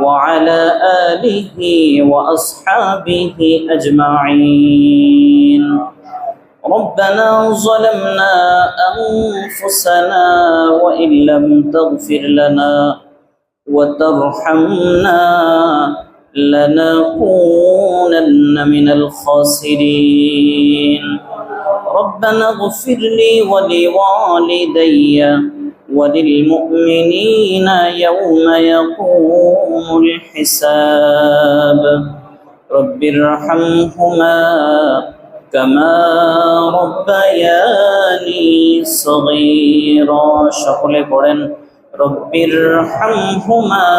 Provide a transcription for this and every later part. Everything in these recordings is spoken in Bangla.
وعلى آله وأصحابه أجمعين. ربنا ظلمنا أنفسنا وإن لم تغفر لنا وترحمنا لنكونن من الخاسرين. ربنا اغفر لي ولوالدي وللمؤمنين يوم يقوم الحساب. رب ارحمهما كما ربياني صغيرا. شغل قرن رب ارحمهما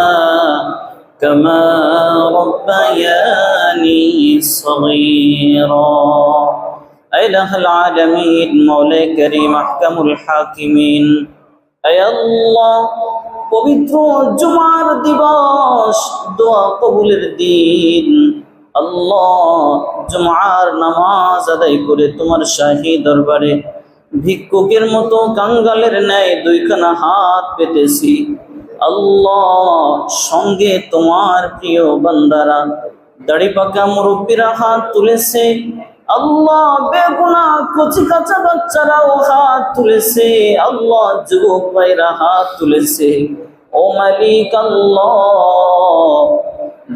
كما ربياني صغيرا. إله العالمين مولاي كريم أحكم الحاكمين. পবিত্র জুমার দিবস দোয়া কবুলের দিন। আল্লাহ, জুমার নামাজ আদায় করে তোমার শাহী দরবারে ভিক্ষুকের মতো কাঙ্গালের ন্যায় দুইখানা হাত পেতেছি। আল্লাহ, সঙ্গে তোমার প্রিয় বান্দারা, দাড়ি পাকা মুরব্বীরা হাত তুলেছে আল্লাহ বেগুনা কচি কাঁচা বাচ্চারাও হাত তুলেছে। আল্লাহ যুবক ভাইরা হাত তুলেছে। ও মালিক আল্লাহ,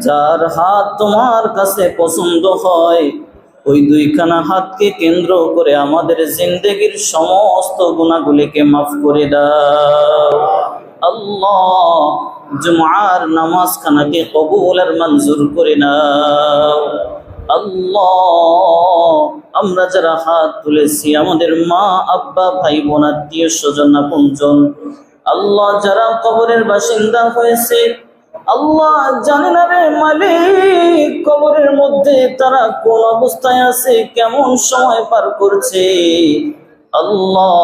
যার হাত তোমার কাছে পছন্দ হয়, ওই দুইখানা হাতকে কেন্দ্র করে আমাদের জিন্দগির সমস্ত গুণাগুলিকে মাফ করে দাও। আল্লাহ জুমার নামাজ খানাকে কবুল আর মঞ্জুর করে নাও। আল্লাহ, আমরা যারা হাত তুলেছি, আমাদের মা, আব্বা, ভাই, বোন, আত্মীয় স্বজন, আপনজন, আল্লাহ যারা কবরের বাসিন্দা হয়েছে, আল্লাহ জানে না রে মালিক, কবরের মধ্যে তারা কোন অবস্থায় আছে, কেমন সময় পার করছে। আল্লাহ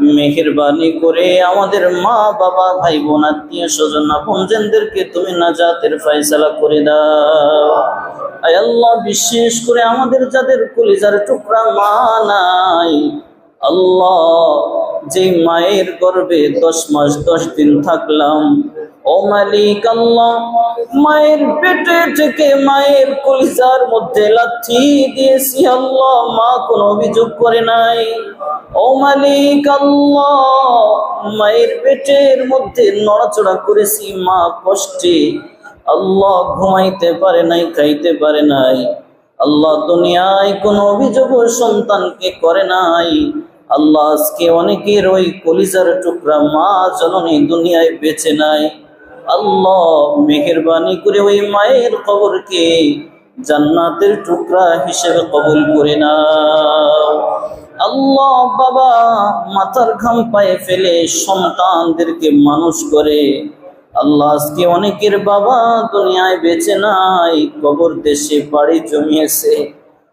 মেহেরবানি করে আমাদের মা, বাবা, ভাই, বোন, আত্মীয় স্বজন, আপনজনদেরকে তুমি না নাজাতের ফয়সালা করে দাও। আল্লাহ, বিশেষ করে আমাদের যাদের কলিজার টুকরা মা নাই। আল্লাহ যে মায়ের গর্বে দশ মাস, দশ দিন থাকলাম, ও মালিক আল্লাহ, মায়ের পেটে থেকে মায়ের কলিজার মধ্যে লাথি দিয়েছি আল্লাহ, মা কোনো অভিযোগ করে নাই। ও মালিক আল্লাহ, মায়ের পেটের মধ্যে নড়াচড়া করেছি, মা কষ্টে আল্লাহ ঘুমাইতে পারে নাই, খাইতে পারে নাই। আল্লাহ দুনিয়ায় কোনো অভিযোগ সন্তানকে করে নাই। আল্লাহ আজকে অনেকের ওই কলিজার টুকরা মা জননী দুনিয়ায় বেঁচে নাই। আল্লাহ মেহেরবানি করে ওই মায়ের কবরকে জান্নাতের টুকরা হিসেবে কবুল করে না আল্লাহ বাবা মাথার ঘাম পায়ে ফেলে সন্তানদেরকে মানুষ করে আল্লাহ আজকে অনেকের বাবা দুনিয়ায় বেঁচে নাই, কবর দেশে বাড়ি জমিয়েছে।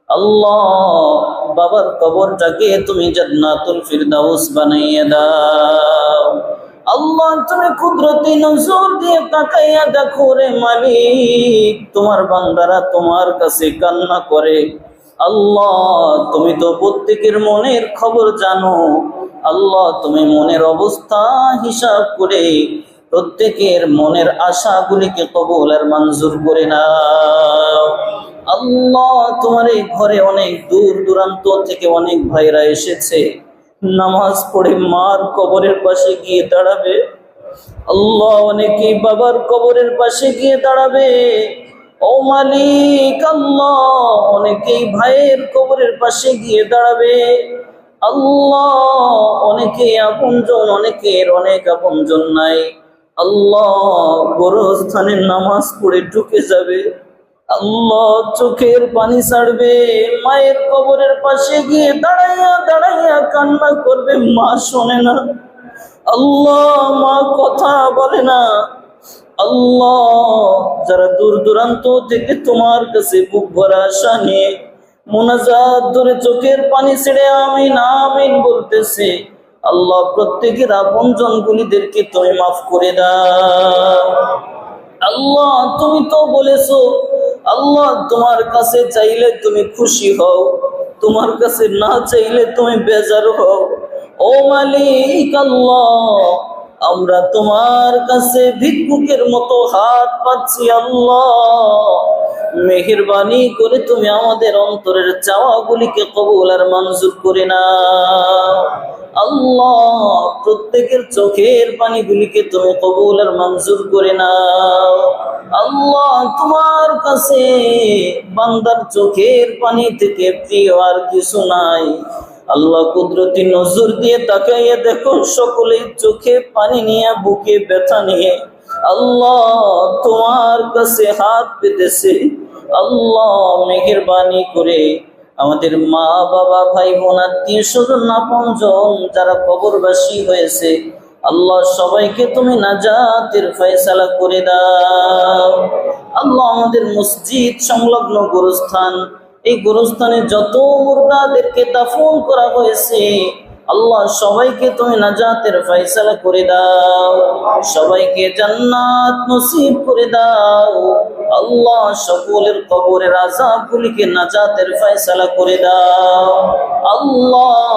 আল্লাহ বাবার কবরটাকে তুমি জান্নাতুল ফিরদাউস বানাইয়ে দাও। আল্লাহ তুমি কুদরতি নজর দিয়ে তাকাইয়া দেখো রে মালিক, তোমার বান্দারা তোমার কাছে কান্না করে। আল্লাহ তুমি তো প্রত্যেকের মনের খবর জানো। আল্লাহ তুমি মনের অবস্থা হিসাব করে প্রত্যেকের মনের আশাগুলিকে কবুল আর মঞ্জুর করে নাও। আল্লাহ তোমার এই ঘরে অনেক দূর দূরান্ত থেকে অনেক ভাইরা এসেছে। নামাজ পড়ে মার কবরের পাশে গিয়ে দাঁড়াবে। আল্লাহ অনেকে বাবার কবরের পাশে গিয়ে দাঁড়াবে। ও মালিক, আল্লাহ অনেকেই ভাইয়ের কবরের পাশে গিয়ে দাঁড়াবে। আল্লাহ অনেকে আপনজন, অনেকের অনেক আপনজন নাই। আল্লাহ গোরস্থানের নামাজ পড়ে ঢুকে যাবে। আল্লাহ চোখের পানি ছাড়বে, মায়ের কবরের পাশে গিয়ে দাঁড়াইয়া দাঁড়াইয়া কান্না করবে, মা শোনে না। আল্লাহ মা কথা বলে না। আল্লাহ যারা দূর দূরান্ত থেকে তোমার কাছে বুক ভরা আশা মোনাজাত ধরে চোখের পানি ছেড়ে আমিন আমিন বলতেছে। আল্লাহ প্রত্যেকের আপন জনগুলিদেরকে তুমি মাফ করে দাও। আল্লাহ, তুমি তো বলেছ, আল্লাহ তোমার কাছে চাইলে তুমি খুশি হও, তোমার কাছে না চাইলে তুমি বেজার হও। ও মালিক আল্লাহ, আমরা তোমার কাছে ভিক্ষুকের মতো হাত পাচ্ছি আল্লাহ। মেহেরবানি করে তুমি আমাদের অন্তরের চাওয়াগুলিকে কবুল আর মঞ্জুর করে না আল্লাহ, প্রত্যেকের চোখের পানিগুলিকে তুমি কবুল আর মঞ্জুর করে নাও। আল্লাহ, তোমার কাছে বান্দার চোখের পানি থেকে প্রিয় আর কিছু নাই। আল্লাহ কুদরতি নজর দিয়ে তাকাইয়ে দেখো সকলেই চোখে পানি নিয়ে, বুকে ব্যথা নিয়ে। আল্লাহ, তোমার কাছে হাত পেতেছে। আল্লাহ, মেহেরবানি করে আমাদের মা বাবা ভাই বোন আত্মীয় স্বজন আপন জন যারা কবরবাসী হয়েছে, আল্লাহ সবাইকে তুমি নাজাতের ফয়সালা করে দাও। আল্লাহ আমাদের মসজিদ সংলগ্ন গুরুস্থান, এই গোরস্থানে যত মুর্দাদেরকে দাফন করা হয়েছে আল্লাহ সবাইকে তুমি নাজাতের ফয়সালা করে দাও। সবাইকে জান্নাত নসিব করে দাও। আল্লাহ সকলের কবরের আজাবগুলিকে নাজাতের ফয়সালা করে দাও। আল্লাহ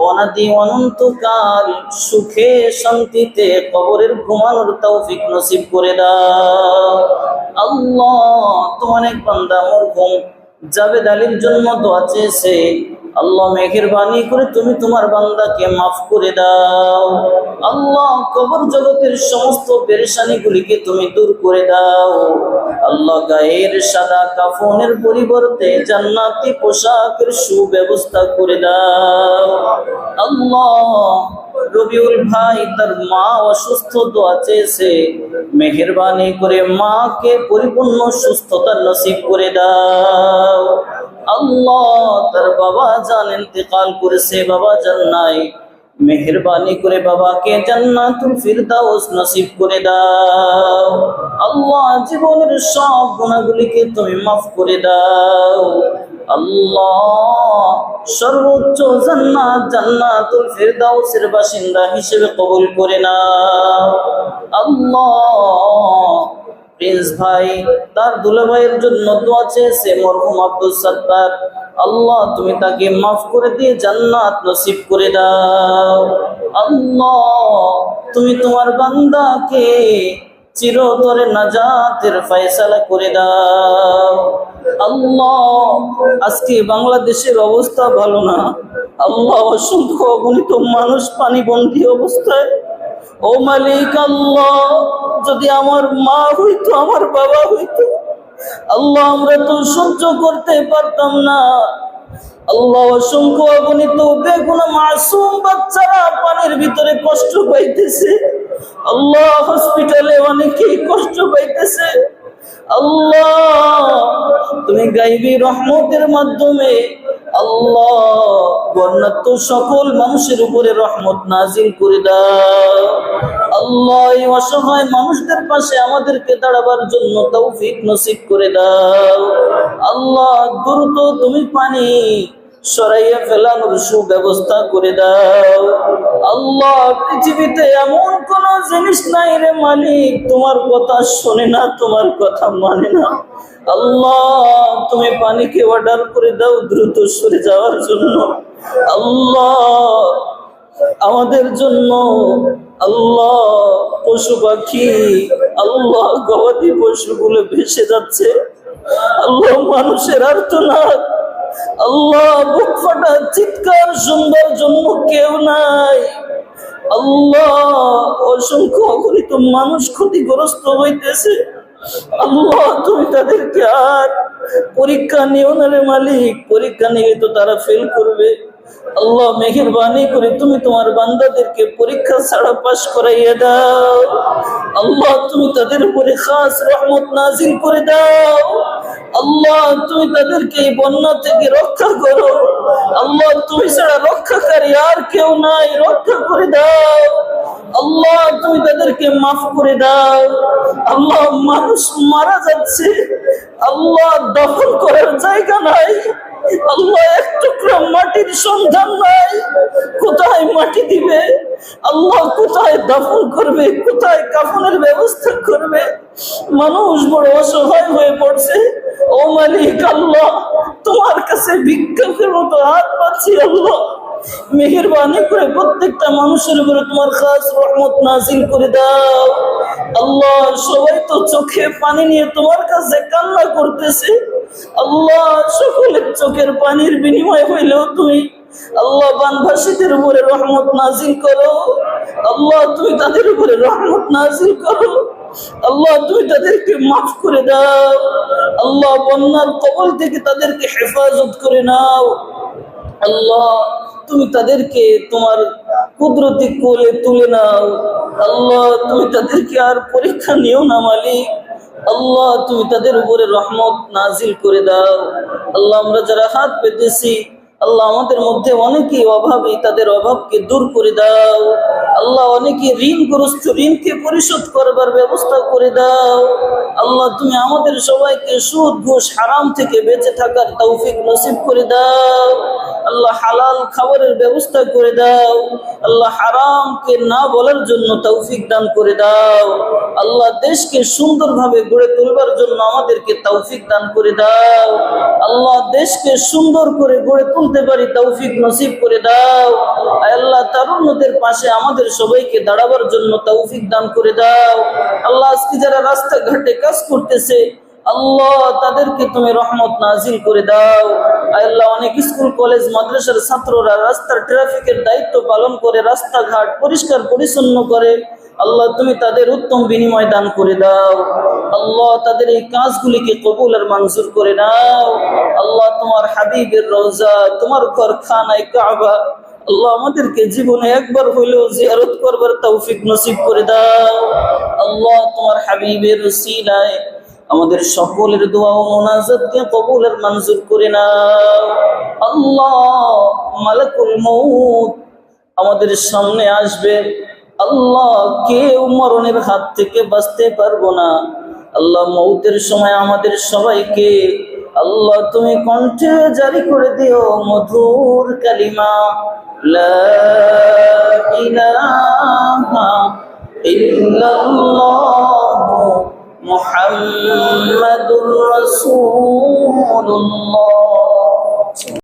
অনাদি অনন্তকাল সুখে শান্তিতে কবরের ঘুমানোর তৌফিক নসিব করে দাও। আল্লাহ, তোমার এক বান্দা মরহুম জাবেদ আলীর জন্য দোয়া চেয়েছে। আল্লাহ মেহেরবানি করে তুমি তোমার বান্দাকে মাফ করে দাও। আল্লাহ কবর জগতের সমস্ত পেরেশানি গুলিকে তুমি দূর করে দাও। আল্লাহ গায়ের সাদা কাফনের পরিবর্তে জান্নাতি পোশাকের সুব্যবস্থা করে দাও। আল্লাহ রবিউল ভাই তার মা অসুস্থ দোয়া চেয়েছে, মেহেরবানি করে মাকে পরিপূর্ণ সুস্থতা নসিব করে দাও। আল্লাহ তার বাবা জান ইন্তেকাল করেছে, বাবা জান নাই। মেহেরবানি করে বাবাকে জান্নাতুল ফিরদাউস নসিব করে দাও। আল্লাহ জীবনের সব গুণাগুলিকে তুমি মাফ করে দাও। আল্লাহ সর্বোচ্চ জান্নাত জান্নাতুল ফিরদাউসের বাসিন্দা হিসেবে কবুল করে নাও। আল্লাহ প্রিন্স ভাই, তার দুলাভাইয়ের জন্য দোয়া চেয়েছে মরহুম আব্দুল সত্তার। আল্লাহ, তুমি তাকে মাফ করে দিয়ে জান্নাত নসিব করে দাও। আল্লাহ, তুমি তোমার বান্দাকে চিরতরে নাজাতের ফয়সালা করে দাও। আল্লাহ, আজকে বাংলাদেশের অবস্থা ভালো না। আল্লাহ, অসংখ্য অগণিত মানুষ পানি পানিবন্দী অবস্থায়। ও মালিক আল্লাহ যদি আমার মা হইতো, আমার বাবা হইতো, আল্লাহ আমরা তো সহ্য করতে পারতাম না। আল্লাহ অসংখ্য অগণিত বেগুনা মাসুম বাচ্চারা পানির ভিতরে কষ্ট পাইতেছে। আল্লাহ হসপিটালে অনেকেই কষ্ট পাইতেছে। আল্লাহ, তুমি গাইবি রহমতের মাধ্যমে আল্লাহ বর্ণাত্ম সকল মানুষের উপরে রহমত নাজিল করে দাও। আল্লাহ অসহায় মানুষদের পাশে আমাদেরকে দাঁড়াবার জন্য তৌফিক নসিব করে দাও। আল্লাহ, দ্রুত তুমি পানি সরাইয়া ফেলানোর সুব্যবস্থা করে দাও। আল্লাহ, পৃথিবীতে এমন কোন জিনিস নাই রে মালিক, তোমার কথা শোনে না, তোমার কথা মানে না। আল্লাহ, তুমি পানিকে অর্ডার করে দাও, দ্রুত সরে যাওয়ার জন্য। আল্লাহ, আমাদের জন্য আল্লাহ পশু পাখি, আল্লাহ গবাদি পশুগুলো ভেসে যাচ্ছে। আল্লাহ মানুষের আর্তনাদ। আল্লাহ বুক ফাটা চিৎকার শুনবার জন্য কেউ নাই। আল্লাহ অসংখ্য অগণিত মানুষ ক্ষতিগ্রস্ত হইতেছে। আল্লাহ, তুমি তাদেরকে আর পরীক্ষা নিও না রে মালিক, পরীক্ষা নিয়ে তো তারা ফেল করবে। আল্লাহ মেহেরবানি করে তুমি তোমার বান্দাদেরকে পরীক্ষা ছাড়া পাশ করাইয়া দাও। আল্লাহ, তুমি তাদের উপরে খাস রহমত নাজিল করে দাও। আল্লাহ, তুমি তাদেরকে এই বন্যা থেকে রক্ষা করো। আল্লাহ, তুমি ছাড়া রক্ষাকারী আর কেউ নাই, রক্ষা করে দাও। আল্লাহ, তুমি তাদেরকে মাফ করে দাও। আল্লাহ, মানুষ মারা যাচ্ছে। আল্লাহ, দখল করার জায়গা নাই। আল্লাহ, এক টুকরা মাটির সন্ধান নাই। কোথায় মাটি দিবে? আল্লাহ কোথায় দাফন করবে? কোথায় কাফনের ব্যবস্থা করবে? মানুষ বড় অসহায় হয়ে পড়ছে। ও মালিক আল্লাহ, তোমার কাছে ভিক্ষাকের মতো হাত পাচ্ছি আল্লাহ। মেহেরবানি করে প্রত্যেকটা মানুষের উপরে তোমার খাস রহমত নাজিল করে দাও। আল্লাহ, সবাই তো চোখে পানি নিয়ে তোমার কাছে কান্না করতেছে। আল্লাহ সকলের চোখের পানির বিনিময় হইলেও তুমি আল্লাহ বানভাসীদের উপরে রহমত নাজিল করো। আল্লাহ তুমি তাদের উপরে রহমত নাজিল করো। আল্লাহ তাদেরকে মাফ করে দাও। আল্লাহ বন্যার কবল থেকে তাদেরকে হেফাজত করে নাও। আল্লাহ তুমি তাদেরকে তোমার কুদরতি কোলে তুলে নাও। আল্লাহ তুমি তাদেরকে আর পরীক্ষা নিও না মালিক। আল্লাহ, তুমি তাদের উপরে রহমত নাজিল করে দাও। আল্লাহ, আমরা যারা হাত পেতেছি, আল্লাহ আমাদের মধ্যে অনেকেই অভাবী, তাদের অভাবকে দূর করে দাও। আল্লাহ অনেকে ঋণগ্রস্ত, ঋণকে পরিশোধ করবার ব্যবস্থা করে দাও। আল্লাহ, তুমি আমাদের সবাইকে সুদ, ঘুষ, হারাম থেকে বেঁচে থাকার তৌফিক নসিব করে দাও। আল্লাহ হালাল খাবারের ব্যবস্থা করে দাও। আল্লাহ হারামকে না বলার জন্য তৌফিক দান করে দাও। আল্লাহ দেশকে সুন্দরভাবে গড়ে তুলবার জন্য আমাদেরকে তৌফিক দান করে দাও। আল্লাহ দেশকে সুন্দর করে গড়ে তুলতে পারি তৌফিক নসিব করে দাও। আল্লাহ তারুণ্যদের পাশে আমাদের সবাইকে দাঁড়াবার জন্য তৌফিক দান করে দাও। আল্লাহ আজকে যারা রাস্তাঘাটে কাজ করতেছে আল্লাহ, তাদেরকে তুমি রহমত নাজিল করে দাও। আল্লাহ, অনেক স্কুল, কলেজ, মাদ্রাসার ছাত্ররা রাস্তার ট্রাফিকের দায়িত্ব পালন করে, রাস্তাঘাট পরিষ্কার পরিচ্ছন্ন করে। আল্লাহ, তুমি তাদের উত্তম বিনিময় দান করে দাও। আল্লাহ, তাদের এই কাজগুলিকে কবুল আর মঞ্জুর করে নাও। আল্লাহ, তোমার হাবিবের রোজা তোমার ঘর খানায় কাবা। আল্লাহ, আমাদেরকে জীবনে একবার হইলেও জিয়ারত করবার তৌফিক নসিব করে দাও। আল্লাহ, তোমার হাবিবের সিলায় আমাদের সকলের দোয়া ও মোনাজাতকে কবুলের মঞ্জুর করে নাও। আল্লাহ মালাকুল মউত আমাদের সামনে আসবে। আল্লাহ কেউ মরণের হাত থেকে বাঁচতে পারব না। আল্লাহ মৌতের সময় আমাদের সবাইকে, আল্লাহ তুমি কণ্ঠে জারি করে দিও মধুর কালিমা। লা محمد رسول الله.